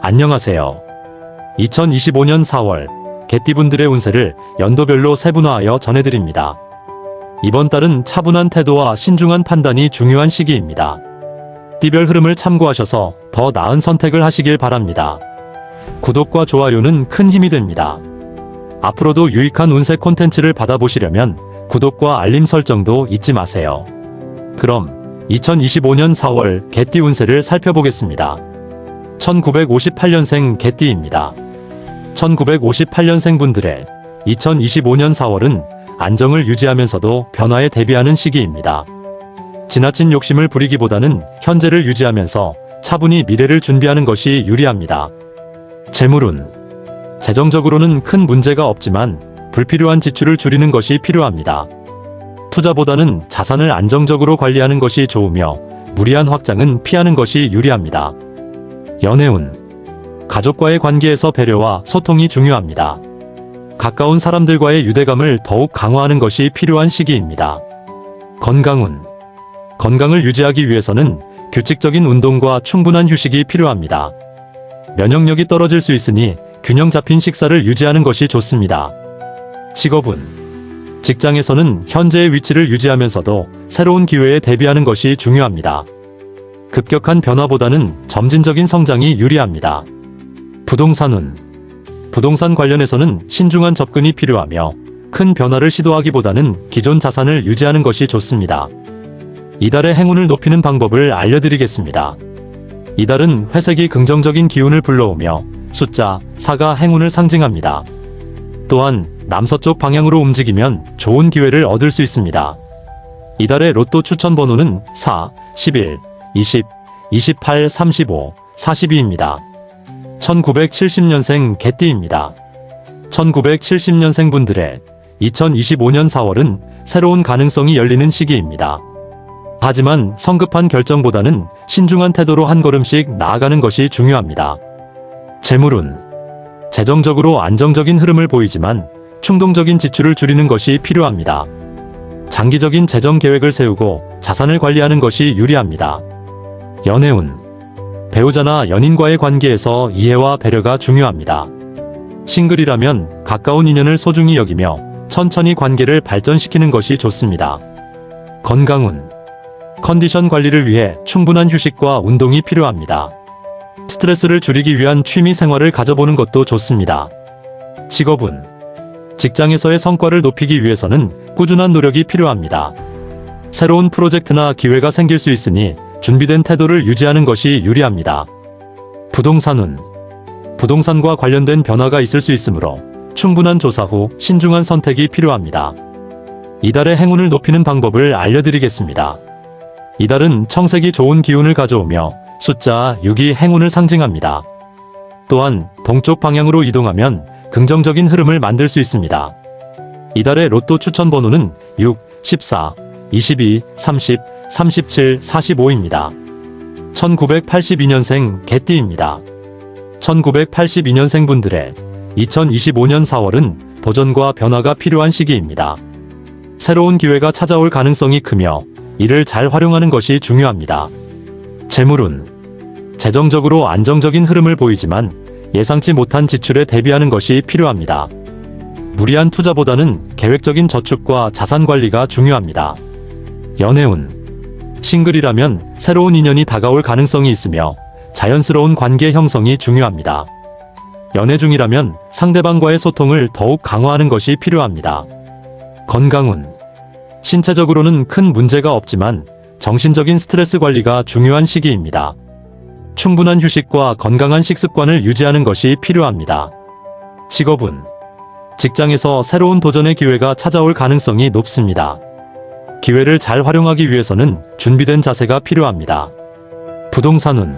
안녕하세요. 2025년 4월 개띠분들의 운세를 연도별로 세분화하여 전해드립니다. 이번 달은 차분한 태도와 신중한 판단이 중요한 시기입니다. 띠별 흐름을 참고하셔서 더 나은 선택을 하시길 바랍니다. 구독과 좋아요는 큰 힘이 됩니다. 앞으로도 유익한 운세 콘텐츠를 받아보시려면 구독과 알림 설정도 잊지 마세요. 그럼 2025년 4월 개띠 운세를 살펴보겠습니다. 1958년생 개띠입니다. 1958년생 분들의 2025년 4월은 안정을 유지하면서도 변화에 대비하는 시기입니다. 지나친 욕심을 부리기보다는 현재를 유지하면서 차분히 미래를 준비하는 것이 유리합니다. 재물운 재정적으로는 큰 문제가 없지만 불필요한 지출을 줄이는 것이 필요합니다. 투자보다는 자산을 안정적으로 관리하는 것이 좋으며 무리한 확장은 피하는 것이 유리합니다. 연애운 가족과의 관계에서 배려와 소통이 중요합니다. 가까운 사람들과의 유대감을 더욱 강화하는 것이 필요한 시기입니다. 건강운 건강을 유지하기 위해서는 규칙적인 운동과 충분한 휴식이 필요합니다. 면역력이 떨어질 수 있으니 균형 잡힌 식사를 유지하는 것이 좋습니다. 직업은 직장에서는 현재의 위치를 유지하면서도 새로운 기회에 대비하는 것이 중요합니다. 급격한 변화보다는 점진적인 성장이 유리합니다. 부동산운 부동산 관련해서는 신중한 접근이 필요하며 큰 변화를 시도하기보다는 기존 자산을 유지하는 것이 좋습니다. 이달의 행운을 높이는 방법을 알려드리겠습니다. 이달은 회색이 긍정적인 기운을 불러오며 숫자 4가 행운을 상징합니다. 또한 남서쪽 방향으로 움직이면 좋은 기회를 얻을 수 있습니다. 이달의 로또 추천 번호는 4, 11, 20, 28, 35, 42입니다. 1970년생 개띠입니다. 1970년생 분들의 2025년 4월은 새로운 가능성이 열리는 시기입니다. 하지만 성급한 결정보다는 신중한 태도로 한 걸음씩 나아가는 것이 중요합니다. 재물운 재정적으로 안정적인 흐름을 보이지만 충동적인 지출을 줄이는 것이 필요합니다. 장기적인 재정 계획을 세우고 자산을 관리하는 것이 유리합니다. 연애운 배우자나 연인과의 관계에서 이해와 배려가 중요합니다. 싱글이라면 가까운 인연을 소중히 여기며 천천히 관계를 발전시키는 것이 좋습니다. 건강운 컨디션 관리를 위해 충분한 휴식과 운동이 필요합니다. 스트레스를 줄이기 위한 취미 생활을 가져보는 것도 좋습니다. 직업은 직장에서의 성과를 높이기 위해서는 꾸준한 노력이 필요합니다. 새로운 프로젝트나 기회가 생길 수 있으니 준비된 태도를 유지하는 것이 유리합니다. 부동산운 부동산과 관련된 변화가 있을 수 있으므로 충분한 조사 후 신중한 선택이 필요합니다. 이달의 행운을 높이는 방법을 알려드리겠습니다. 이달은 청색이 좋은 기운을 가져오며 숫자 6이 행운을 상징합니다. 또한 동쪽 방향으로 이동하면 긍정적인 흐름을 만들 수 있습니다. 이달의 로또 추천 번호는 6, 14, 22, 30, 37, 45입니다. 1982년생 개띠입니다. 1982년생 분들의 2025년 4월은 도전과 변화가 필요한 시기입니다. 새로운 기회가 찾아올 가능성이 크며 이를 잘 활용하는 것이 중요합니다. 재물운 재정적으로 안정적인 흐름을 보이지만 예상치 못한 지출에 대비하는 것이 필요합니다. 무리한 투자보다는 계획적인 저축과 자산 관리가 중요합니다. 연애운 싱글이라면 새로운 인연이 다가올 가능성이 있으며 자연스러운 관계 형성이 중요합니다. 연애 중이라면 상대방과의 소통을 더욱 강화하는 것이 필요합니다. 건강운 신체적으로는 큰 문제가 없지만 정신적인 스트레스 관리가 중요한 시기입니다. 충분한 휴식과 건강한 식습관을 유지하는 것이 필요합니다. 직업은 직장에서 새로운 도전의 기회가 찾아올 가능성이 높습니다. 기회를 잘 활용하기 위해서는 준비된 자세가 필요합니다. 부동산운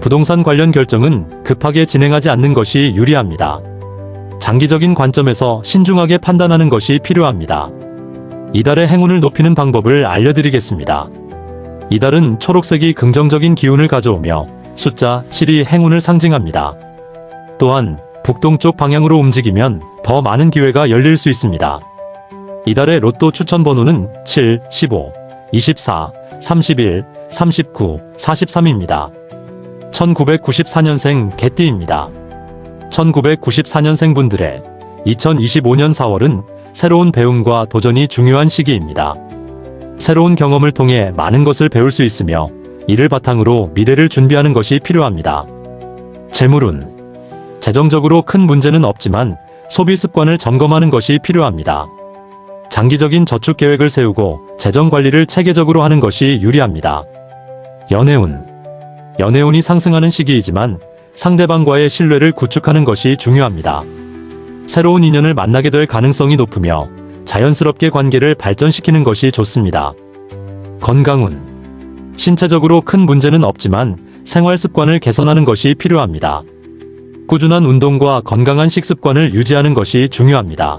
부동산 관련 결정은 급하게 진행하지 않는 것이 유리합니다. 장기적인 관점에서 신중하게 판단하는 것이 필요합니다. 이달의 행운을 높이는 방법을 알려드리겠습니다. 이달은 초록색이 긍정적인 기운을 가져오며 숫자 7이 행운을 상징합니다. 또한 북동쪽 방향으로 움직이면 더 많은 기회가 열릴 수 있습니다. 이달의 로또 추천 번호는 7, 15, 24, 31, 39, 43입니다. 1994년생 개띠입니다. 1994년생 분들의 2025년 4월은 새로운 배움과 도전이 중요한 시기입니다. 새로운 경험을 통해 많은 것을 배울 수 있으며 이를 바탕으로 미래를 준비하는 것이 필요합니다. 재물운 재정적으로 큰 문제는 없지만 소비 습관을 점검하는 것이 필요합니다. 장기적인 저축 계획을 세우고 재정 관리를 체계적으로 하는 것이 유리합니다. 연애운 연애운이 상승하는 시기이지만 상대방과의 신뢰를 구축하는 것이 중요합니다. 새로운 인연을 만나게 될 가능성이 높으며 자연스럽게 관계를 발전시키는 것이 좋습니다. 건강운 신체적으로 큰 문제는 없지만 생활 습관을 개선하는 것이 필요합니다. 꾸준한 운동과 건강한 식습관을 유지하는 것이 중요합니다.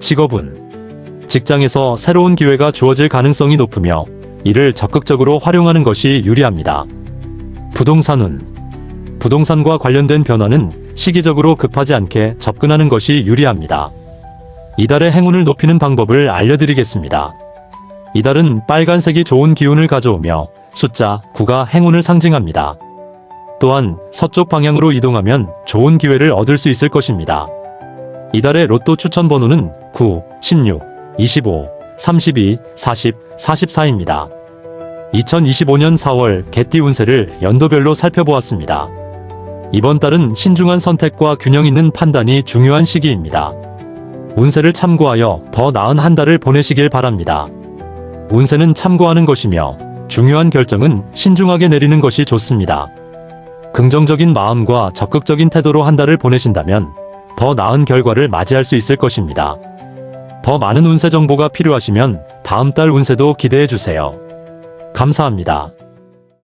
직업은 직장에서 새로운 기회가 주어질 가능성이 높으며 이를 적극적으로 활용하는 것이 유리합니다. 부동산운 부동산과 관련된 변화는 시기적으로 급하지 않게 접근하는 것이 유리합니다. 이달의 행운을 높이는 방법을 알려드리겠습니다. 이달은 빨간색이 좋은 기운을 가져오며 숫자 9가 행운을 상징합니다. 또한 서쪽 방향으로 이동하면 좋은 기회를 얻을 수 있을 것입니다. 이달의 로또 추천 번호는 9, 16, 25, 32, 40, 44입니다. 2025년 4월 개띠 운세를 연도별로 살펴보았습니다. 이번 달은 신중한 선택과 균형 있는 판단이 중요한 시기입니다. 운세를 참고하여 더 나은 한 달을 보내시길 바랍니다. 운세는 참고하는 것이며 중요한 결정은 신중하게 내리는 것이 좋습니다. 긍정적인 마음과 적극적인 태도로 한 달을 보내신다면 더 나은 결과를 맞이할 수 있을 것입니다. 더 많은 운세 정보가 필요하시면 다음 달 운세도 기대해 주세요. 감사합니다.